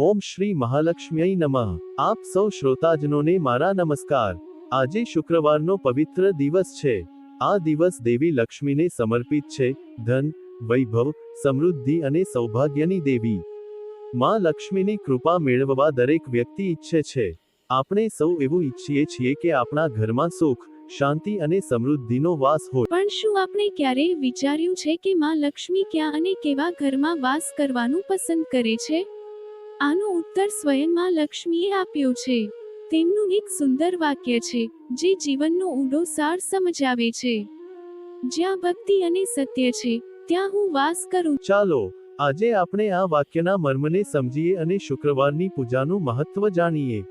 ઓમ શ્રી મહાલક્ષ્મ્યય નમઃ. આપ સૌ શ્રોતાજનોને મારા નમસ્કાર. આજે શુક્રવારનો પવિત્ર દિવસ છે. આ દિવસ દેવી લક્ષ્મીને સમર્પિત છે. ધન, વૈભવ, સમૃદ્ધિ અને સૌભાગ્યની દેવી. માં લક્ષ્મીની કૃપા મેળવવા દરેક વ્યક્તિ ઈચ્છે છે. આપણે સૌ એવું ઈચ્છીએ છીએ કે આપણા ઘરમાં સુખ, શાંતિ અને સમૃદ્ધિનો વાસ હોય. પણ શું આપણે ક્યારેય વિચાર્યું છે કે માં લક્ષ્મી ક્યાં અને કેવા ઘરમાં વાસ કરવાનું પસંદ કરે છે? આનો ઉત્તર સ્વયં માં લક્ષ્મીએ આપ્યો છે. તેમનું એક સુંદર વાક્ય છે જે જીવનનો ઊંડો સાર સમજાવે છે. જ્યાં ભક્તિ અને સત્ય છે ત્યાં હું વાસ કરું ચાલો આજે આપણે આ વાક્યના મર્મને સમજીએ અને શુક્રવારની પૂજાનું મહત્વ જાણીએ.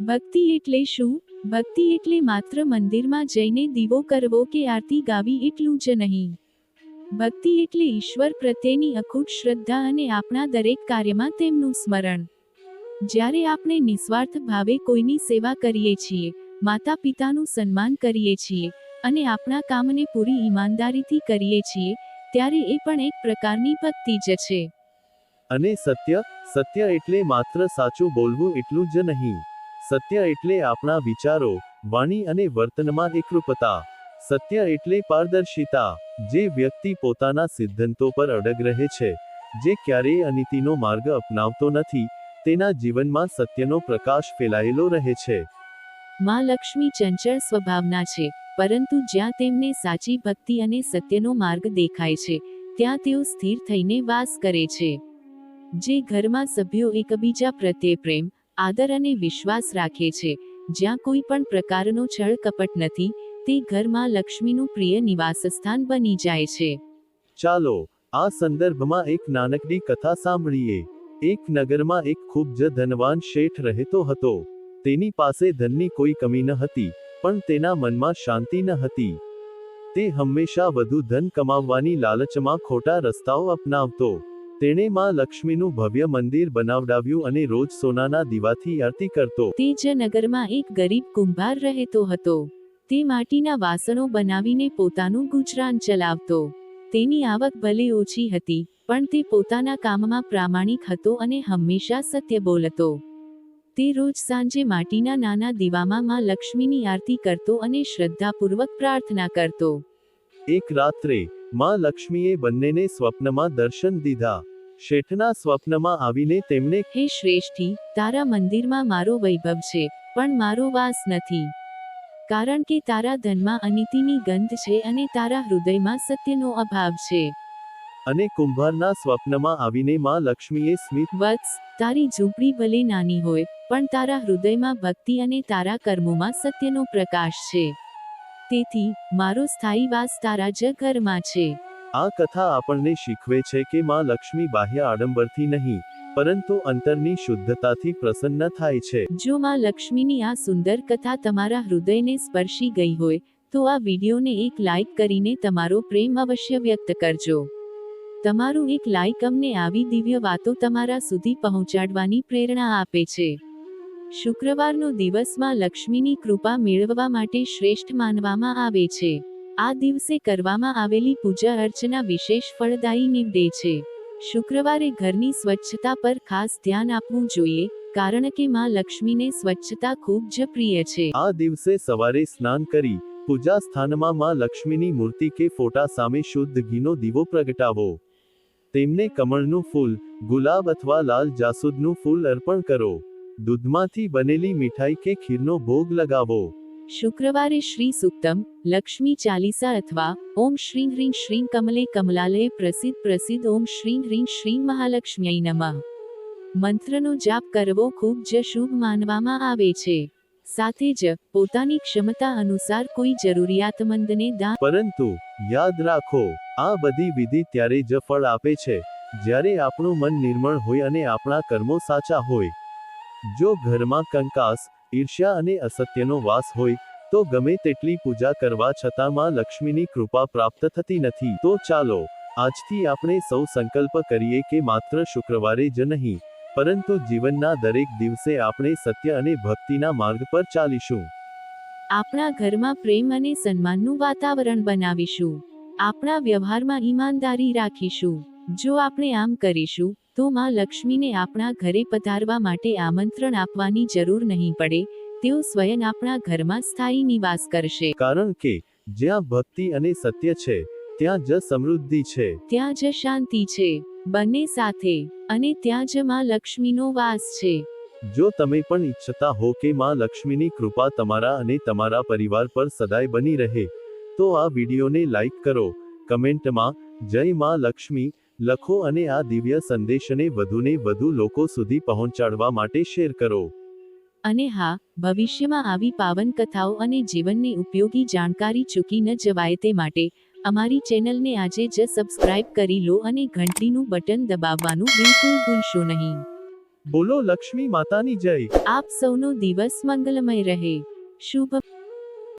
ભક્તિ એટલે શું? ભક્તિ એટલે માત્ર મંદિરમાં જઈને દીવો કરવો કે આરતી ગાવી એટલું જ નહીં. ભક્તિ એટલે ઈશ્વર પ્રત્યેની અખૂટ શ્રદ્ધા અને આપણા દરેક કાર્યમાં તેમનું સ્મરણ. જ્યારે આપણે નિસ્વાર્થ ભાવે કોઈની સેવા કરીએ છીએ માતા પિતાનું સન્માન કરીએ છીએ અને આપણા કામને પૂરી ઈમાનદારીથી કરીએ છીએ, ત્યારે એ પણ એક પ્રકારની ભક્તિ જ છે. અને સત્ય સત્ય એટલે માત્ર સાચું બોલવું એટલું જ નહીં. સત્ય એટલે આપણા વિચારો, વાણી અને વર્તનમાં એકરૂપતા. સત્ય એટલે પારદર્શિતા, જે વ્યક્તિ પોતાના સિદ્ધાંતો પર અડગ રહે છે, જે ક્યારેય અનિતિનો માર્ગ અપનાવતો નથી, તેના જીવનમાં સત્યનો પ્રકાશ ફેલાયેલો રહે છે. માં લક્ષ્મી ચંચળ સ્વભાવના છે, પરંતુ જ્યાં તેમને સાચી ભક્તિ અને સત્યનો માર્ગ દેખાય છે, ત્યાં તેઓ સ્થિર થઈને વાસ કરે છે. જે ઘરમાં સભ્યો એકબીજા પ્રત્યે પ્રેમ, આદર અને વિશ્વાસ રાખે છે, જ્યાં કોઈ પણ પ્રકારનો છળ કપટ નથી તે ઘરમાં લક્ષ્મીનું પ્રિય નિવાસસ્થાન બની જાય છે. ચાલો આ સંદર્ભમાં એક નાનકડી કથા સાંભળીએ. એક નગરમાં એક ખૂબ જ ધનવાન શેઠ રહેતો હતો. તેની પાસે ધનની કોઈ કમી ન હતી પણ તેના મનમાં શાંતિ ન હતી. તે હંમેશા વધુ ધન કમાવવાની લાલચમાં ખોટા રસ્તાઓ અપનાવતો. તેણે માં લક્ષ્મીનું ભવ્ય મંદિર બનાવડાવ્યું અને રોજ સોનાના દીવાથી આરતી કરતો. તે જ નગરમાં એક ગરીબ કુંભાર રહેતો હતો. તે માટીના વાસણો બનાવીને પોતાનું ગુજરાન ચલાવતો. તેની આવક ભલે ઓછી હતી પણ તે પોતાના કામમાં પ્રામાણિક હતો અને હંમેશા સત્ય બોલતો. તે રોજ સાંજે માટીના નાના દીવામાં માં લક્ષ્મીની આરતી કરતો અને શ્રદ્ધાપૂર્વક પ્રાર્થના કરતો. એક રાત્રે માં લક્ષ્મીએ બંનેને સ્વપ્નમાં દર્શન દીધા. શેઠના સ્વપ્નમાં આવીને તેમણે હે શ્રેષ્ઠી તારા મંદિરમાં મારો વૈભવ છે પણ મારો વાસ નથી. કારણ કે તારા ધનમાં અનિતિની ગંધ છે અને તારા હૃદયમાં સત્યનો અભાવ છે. અને કુંભારના સ્વપ્નમાં આવીને માં લક્ષ્મીએ સ્મિત વત્સ તારી ઝૂંપડી ભલે નાની હોય પણ તારા હૃદયમાં ભક્તિ અને તારા કર્મોમાં સત્યનો પ્રકાશ છે. તેથી મારો સ્થાયી વાસ તારા જ ઘરમાં છે. આ કથા આપણને શીખવે છે કે માં લક્ષ્મી બાહ્ય આડંબરથી નહીં પરંતુ અંતરની શુદ્ધતાથી પ્રસન્ન થાય છે. જો માં લક્ષ્મીની આ સુંદર કથા તમારા હૃદયને સ્પર્શી ગઈ હોય, તો આ વિડીયોને એક લાઈક કરીને તમારો પ્રેમ અવશ્ય વ્યક્ત કરજો. તમારું એક લાઈક અમને આવી દિવ્ય વાતો તમારા સુધી પહોંચાડવાની પ્રેરણા આપે છે. શુક્રવારનો દિવસમાં લક્ષ્મીની કૃપા મેળવવા માટે શ્રેષ્ઠ માનવામાં આવે છે. આ દિવસે કરવામાં આવેલી પૂજા અર્ચના વિશેષ ફળદાયી નીવડે છે. શુક્રવારે ઘરની સ્વચ્છતા પર ખાસ ધ્યાન આપવું જોઈએ, કારણ કે માં લક્ષ્મીને સ્વચ્છતા ખૂબ જ પ્રિય છે. આ દિવસે સવારે સ્નાન કરી, પૂજા સ્થાનમાં માં લક્ષ્મીની મૂર્તિ કે ફોટા સામે શુદ્ધ ઘીનો દીવો પ્રગટાવો. તેમને કમળનું ફૂલ, ગુલાબ અથવા લાલ જાસૂદનું ફૂલ અર્પણ કરો. દૂધમાંથી બનેલી મીઠાઈ કે ખીરનો ભોગ લગાવો. શુક્રવારે શ્રી સુક્તમ, લક્ષ્મી ચાલીસા અથવા ઓમ શ્રી હ્રીં શ્રીં કમલે કમલાલય પ્રસિદ્ધ પ્રસિદ્ધ ઓમ શ્રી હ્રીં શ્રીં મહાલક્ષ્મ્યય નમઃ. મંત્રનો જાપ કરવો ખૂબ જ શુભ માનવામાં આવે છે. સાથે જ પોતાની ક્ષમતા અનુસાર કોઈ જરૂરિયાતમંદને દાન પરંતુ યાદ રાખો, આ બધી વિધિ ત્યારે જ ફળ આપે છે. જ્યારે આપણું મન નિર્મળ હોય અને આપણા કર્મો સાચા હોય. જો ઘરમાં કંકાસ ઈર્ષ્યા અને અસત્યનો વાસ હોય, તો ગમે તેટલી પૂજા કરવા છતાં માં લક્ષ્મીની કૃપા પ્રાપ્ત થતી નથી. તો ચાલો, આજથી આપણે સૌ સંકલ્પ કરીએ કે માત્ર શુક્રવારે જ નહીં, પરંતુ જીવનના દરેક દિવસે આપણે સત્ય અને ભક્તિના માર્ગ પર ચાલીશું. આપણા ઘરમાં પ્રેમ અને સન્માનનું વાતાવરણ બનાવીશું. આપણા વ્યવહારમાં ઈમાનદારી રાખીશું. જો આપણે આમ કરીશું તો માં લક્ષ્મીને આપણા ઘરે પધારવા માટે આમંત્રણ આપવાની જરૂર નહીં પડે તેઓ સ્વયં આપણા ઘરમાં સ્થાયી નિવાસ કરશે. કારણ કે જ્યાં ભક્તિ અને સત્ય છે ત્યાં જ સમૃદ્ધિ છે. ત્યાં જ શાંતિ છે બંને સાથે અને ત્યાં જ માં લક્ષ્મીનો વાસ છે. જો તમે પણ ઈચ્છતા હો કે માં લક્ષ્મીની કૃપા તમારા અને તમારા પરિવાર પર સદાય બની રહે તો આ વિડીયોને લાઈક કરો કમેન્ટમાં જય માં લક્ષ્મી લખો અને આ દિવ્ય સંદેશને વધુને વધુ લોકો સુધી પહોંચાડવા માટે શેર કરો. અને હા ભવિષ્યમાં આવી પાવન કથાઓ અને જીવનને ઉપયોગી જાણકારી ચૂકી ન જવાય તે માટે અમારી ચેનલને આજે જ સબસ્ક્રાઇબ કરી લો અને ઘંટીનું બટન દબાવવાનું બિલકુલ ભૂલશો નહીં. બોલો લક્ષ્મી માતાની જય. આપ સૌનો દિવસ મંગલમય રહે. શુભ